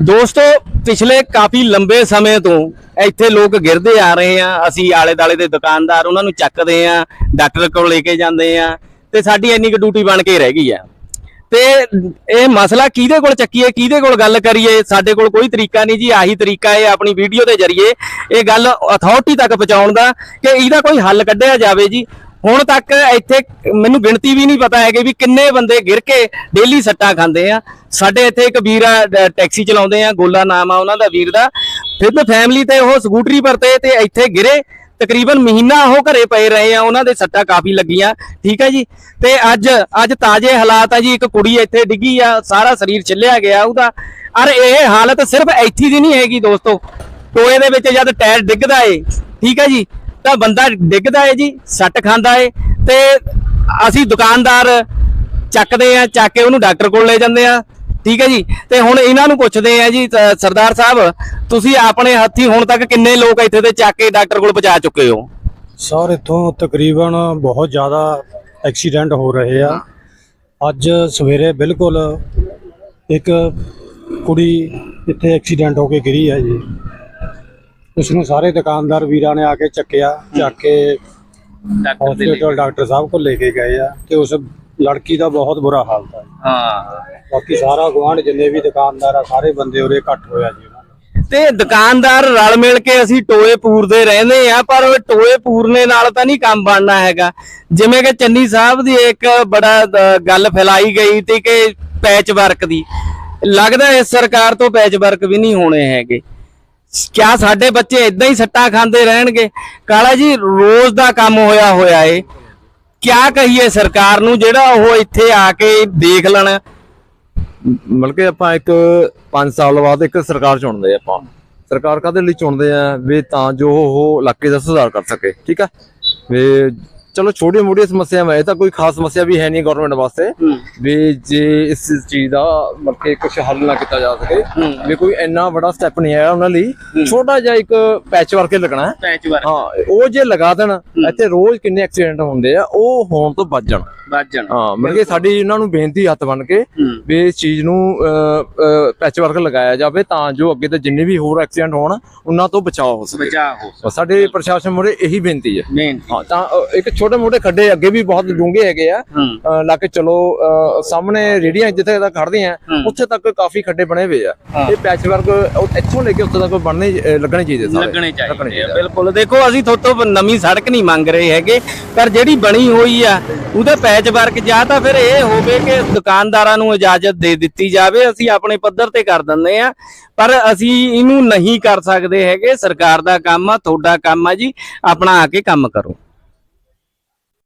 ਦੋਸਤੋ, ਪਿਛਲੇ ਕਾਫੀ ਲੰਬੇ ਸਮੇਂ ਤੋਂ ਇੱਥੇ ਲੋਕ ਗਿਰਦੇ ਆ ਰਹੇ ਆ। ਅਸੀਂ ਆਲੇ ਦਾਲੇ ਦੇ ਦੁਕਾਨਦਾਰ, ਉਹਨਾਂ ਨੂੰ ਚੱਕਦੇ ਆ, ਡਾਕਟਰ ਕੋਲ ਲੈ ਕੇ ਜਾਂਦੇ ਆ ਤੇ ਸਾਡੀ ਇੰਨੀ ਕੁ ਡਿਊਟੀ ਬਣ ਕੇ ਰਹਿ ਗਈ ਆ। ਤੇ ਇਹ ਮਸਲਾ ਕਿਹਦੇ ਕੋਲ ਚੱਕੀਏ, ਕਿਹਦੇ ਕੋਲ ਗੱਲ ਕਰੀਏ? ਸਾਡੇ ਕੋਲ ਕੋਈ ਤਰੀਕਾ ਨਹੀਂ ਜੀ, ਆਹੀ ਤਰੀਕਾ ਹੈ ਆਪਣੀ ਵੀਡੀਓ ਦੇ ਜ਼ਰੀਏ। ਇਹ ਗੱਲ ਅਥਾਰਟੀ ਤੱਕ ਪਹੁੰਚਾਉਣ ਦਾ ਕਿ ਇਹਦਾ ਕੋਈ ਹੱਲ ਕੱਢਿਆ ਜਾਵੇ ਜੀ। ਹੁਣ ਤੱਕ ਇੱਥੇ ਮੈਨੂੰ ਗਿਣਤੀ ਵੀ ਨਹੀਂ ਪਤਾ ਹੈਗੀ ਵੀ ਕਿੰਨੇ ਬੰਦੇ ਗਿਰ ਕੇ ਡੇਲੀ ਸੱਟਾਂ ਖਾਂਦੇ ਆ। ਸਾਡੇ ਇੱਥੇ ਇੱਕ ਵੀਰ ਆ ਟੈਕਸੀ ਚਲਾਉਂਦੇ ਆ, ਗੋਲਾ ਨਾਮ ਆ ਉਹਨਾਂ ਦਾ ਵੀਰ ਦਾ। ਫਿਰ ਫੈਮਿਲੀ ਤੇ ਉਹ ਸਕੂਟਰੀ ਪਰਤੇ ਤੇ ਤੇ ਇੱਥੇ ਗਿਰੇ। ਤਕਰੀਬਨ ਮਹੀਨਾ ਉਹ ਘਰੇ ਪਏ ਰਹੇ ਆ, ਉਹਨਾਂ ਦੇ ਸੱਟਾਂ ਕਾਫੀ ਲੱਗੀਆਂ। ਠੀਕ ਹੈ ਜੀ? ਤੇ ਅੱਜ ਅੱਜ ਤਾਜ਼ੇ ਹਾਲਾਤ ਆ ਜੀ। ਇੱਕ ਕੁੜੀ ਇੱਥੇ ਡਿੱਗੀ ਆ, ਸਾਰਾ ਸਰੀਰ ਛਿੱਲਿਆ ਗਿਆ ਉਹਦਾ। ਅਰ ਇਹ ਹਾਲਤ ਸਿਰਫ ਇੱਥੇ ਦੀ ਨਹੀਂ ਹੈਗੀ ਦੋਸਤੋ। ਟੋਏ ਦੇ ਵਿੱਚ ਜਦ ਟਾਇਰ ਡਿੱਗਦਾ ਏ, ਠੀਕ ਹੈ ਜੀ? ਤਾਂ ਬੰਦਾ ਡਿੱਗਦਾ ਹੈ ਜੀ, ਸੱਟ ਖਾਂਦਾ ਹੈ ਤੇ ਅਸੀਂ ਦੁਕਾਨਦਾਰ ਚੱਕਦੇ ਆ, ਚੱਕ ਕੇ ਉਹਨੂੰ ਡਾਕਟਰ ਕੋਲ ਲੈ ਜਾਂਦੇ ਆ, ਠੀਕ ਹੈ ਜੀ? ਤੇ ਹੁਣ ਇਹਨਾਂ ਨੂੰ ਪੁੱਛਦੇ ਆ ਜੀ ਸਰਦਾਰ ਸਾਹਿਬ, ਤੁਸੀਂ ਆਪਣੇ ਹੱਥੀ ਹੁਣ ਤੱਕ ਕਿੰਨੇ ਲੋਕ ਇੱਥੇ ਤੇ ਚੱਕ ਕੇ ਡਾਕਟਰ ਕੋਲ ਪਹੁੰਚਾ ਚੁੱਕੇ ਹੋ? ਸਰ, ਇੱਥੋਂ ਤਕਰੀਬਨ ਬਹੁਤ ਜ਼ਿਆਦਾ ਐਕਸੀਡੈਂਟ ਹੋ ਰਹੇ ਆ। ਅੱਜ ਸਵੇਰੇ ਬਿਲਕੁਲ ਇੱਕ ਕੁੜੀ ਇੱਥੇ ਐਕਸੀਡੈਂਟ ਹੋ ਕੇ ਗਿਰੀ ਹੈ ਜੀ। ਉਸ ਨੂੰ ਸਾਰੇ ਦੁਕਾਨਦਾਰ ਵੀਰਾਂ ਨੇ ਆ ਕੇ ਚੱਕਿਆ ਚੱਕ ਕੇ ਹਸਪੀਟਲ ਡਾਕਟਰ ਸਾਹਿਬ ਕੋਲ ਲੈ ਕੇ ਗਏ ਆ ਤੇ ਉਸ ਲੜਕੀ ਦਾ ਬਹੁਤ ਬੁਰਾ ਹਾਲਤ ਹੈ। ਹਾਂ। ਬਾਕੀ ਸਾਰਾ ਗਵਾਂਢ ਜਿੰਨੇ ਵੀ ਦੁਕਾਨਦਾਰ ਆ ਸਾਰੇ ਬੰਦੇ ਉਰੇ ਇਕੱਠ ਹੋਇਆ ਜੀ। ਤੇ ਦੁਕਾਨਦਾਰ ਰਲ ਮਿਲ ਕੇ ਅਸੀਂ ਟੋਏ ਪੂਰਦੇ ਰਹਿੰਦੇ ਆ ਪਰ ਉਹ ਟੋਏ ਪੂਰਨੇ ਨਾਲ ਤਾਂ ਨਹੀਂ ਕੰਮ ਬਣਨਾ ਹੈਗਾ। ਜਿਵੇਂ ਕਿ ਚੰਨੀ ਸਾਹਿਬ ਦੀ ਇੱਕ ਬੜਾ ਗੱਲ ਫੈਲਾਈ ਗਈ ਤੇ ਕਿ ਪੈਚ ਵਰਕ ਦੀ। ਲੱਗਦਾ ਇਸ ਸਰਕਾਰ ਤੋਂ ਪੈਚ ਵਰਕ ਵੀ ਨਹੀਂ ਹੋਣੇ ਹੈਗੇ। ਕਿਆ ਸਾਡੇ ਬੱਚੇ ਇਦਾਂ ਹੀ ਸੱਟਾਂ ਖਾਂਦੇ ਰਹਿਣਗੇ? ਕਾਲਾ ਜੀ, ਰੋਜ਼ ਦਾ ਕੰਮ ਹੋਇਆ ਹੋਇਆ ਏ। ਕਿਆ ਕਹੀਏ ਸਰਕਾਰ ਨੂੰ ਜਿਹੜਾ ਉਹ ਇੱਥੇ ਆ ਕੇ ਦੇਖ ਲੈਣ? ਮਤਲਬ ਕਿ ਆਪਾਂ ਇੱਕ 5 ਸਾਲ ਬਾਅਦ ਇੱਕ ਸਰਕਾਰ ਚੁਣਦੇ ਆਪਾਂ। ਸਰਕਾਰ ਕਾਦੇ ਲਈ ਚੁਣਦੇ ਆ? ਵੀ ਤਾਂ ਜੋ ਉਹ ਇਲਾਕੇ ਦਾ ਸੁਧਾਰ ਕਰ ਸਕੇ, ਠੀਕ ਆ? ਵੀ ਚਲੋ ਛੋਟੀਆਂ ਮੋਟੀਆਂ ਸਮੱਸਿਆਵਾਂ ਇਹ ਤਾਂ ਕੋਈ ਖਾਸ ਸਮੱਸਿਆ ਵੀ ਹੈ ਨਹੀਂ ਗਵਰਨਮੈਂਟ ਵਾਸਤੇ ਵੀ ਜੇ ਇਸ ਚੀਜ਼ ਦਾ ਮਤਲਬ ਕਿ ਕੁਝ ਹੱਲ ਨਾ ਕੀਤਾ ਜਾ ਸਕੇ ਵੀ ਕੋਈ ਇੰਨਾ ਵੱਡਾ ਸਟੈਪ ਨਹੀਂ ਆਇਆ ਉਹਨਾਂ ਲਈ ਛੋਟਾ ਜਿਹਾ ਇੱਕ ਪੈਚ ਵਰਕ ਲੱਗਣਾ ਹੈ। Patch work. ਹਾਂ ਉਹ ਜੇ ਲਗਾ ਦੇਣ ਇੱਥੇ ਰੋਜ਼ ਕਿੰਨੇ ਐਕਸੀਡੈਂਟ ਹੁੰਦੇ ਆ ਉਹ ਹੋਣ ਤੋਂ ਬਚ ਜਾਣ। ਹਾਂ ਮਤਲਬ ਕਿ ਸਾਡੀ ਇਹਨਾਂ ਨੂੰ ਬੇਨਤੀ ਹੱਥ ਬਣ ਕੇ ਵੀ ਇਸ ਚੀਜ਼ ਨੂੰ ਪੈਚ ਵਰਕ ਲਗਾਇਆ ਜਾਵੇ ਤਾਂ ਜੋ ਅੱਗੇ ਤੇ ਜਿੰਨੇ ਵੀ ਹੋਰ ਐਕਸੀਡੈਂਟ ਹੋਣ ਉਹਨਾਂ ਤੋਂ ਬਚਾਅ ਹੋ ਸਕੇ। ਬਚਾ ਹੋ ਸਾਡੇ ਪ੍ਰਸ਼ਾਸਨ ਮੁਰੇ ਇਹੀ ਬੇਨਤੀ ਹੈ। ਹਾਂ ਤਾਂ ਇੱਕ ਛੋਟੇ ਮੋਟੇ ਖੱਡੇ ਅੱਗੇ ਵੀ ਬਹੁਤ ਡੂੰਘੇ ਹੈਗੇ ਆ। ਲਾ ਕੇ ਚਲੋ ਸਾਹਮਣੇ ਰੇੜੀਆਂ ਜਿੱਥੇ ਤੱਕ ਖੜਦੇ ਆ ਉੱਥੇ ਤੱਕ ਕਾਫੀ ਖੱਡੇ ਬਣੇ ਹੋਏ ਆ। ਇਹ ਪੈਚ ਵਰਕ ਇੱਥੋਂ ਲੈ ਕੇ ਉੱਥੇ ਤੱਕ ਬਣਨੇ ਲੱਗਣੇ ਚਾਹੀਦੇ ਸਾਰੇ। ਲੱਗਣੇ ਲੱਗਣੇ ਚਾਹੀਦੇ ਆ। ਬਿਲਕੁਲ। ਦੇਖੋ ਅਸੀਂ ਥੋਤੋਂ ਨਵੀਂ ਸੜਕ ਨਹੀਂ ਮੰਗ ਰਹੇ ਹੈਗੇ ਪਰ ਜਿਹੜੀ ਬਣੀ ਹੋਈ ਆ ਉਹਦੇ ਪੈਚ ਵਰਕ ਜਾਂ ਤਾਂ ਫਿਰ ਇਹ ਹੋਵੇ ਕਿ ਦੁਕਾਨਦਾਰਾਂ ਨੂੰ ਇਜਾਜ਼ਤ ਦੇ ਦਿੱਤੀ ਜਾਵੇ ਅਸੀਂ ਆਪਣੇ ਪੱਧਰ ਤੇ ਕਰ ਦਿੰਦੇ ਆ। ਪਰ ਅਸੀਂ ਇਹਨੂੰ ਨਹੀਂ ਕਰ ਸਕਦੇ ਹੈਗੇ। ਸਰਕਾਰ ਦਾ ਕੰਮ ਆ ਤੁਹਾਡਾ ਕੰਮ ਆ ਜੀ ਆਪਣਾ ਆ ਕੇ ਕੰਮ ਕਰੋ।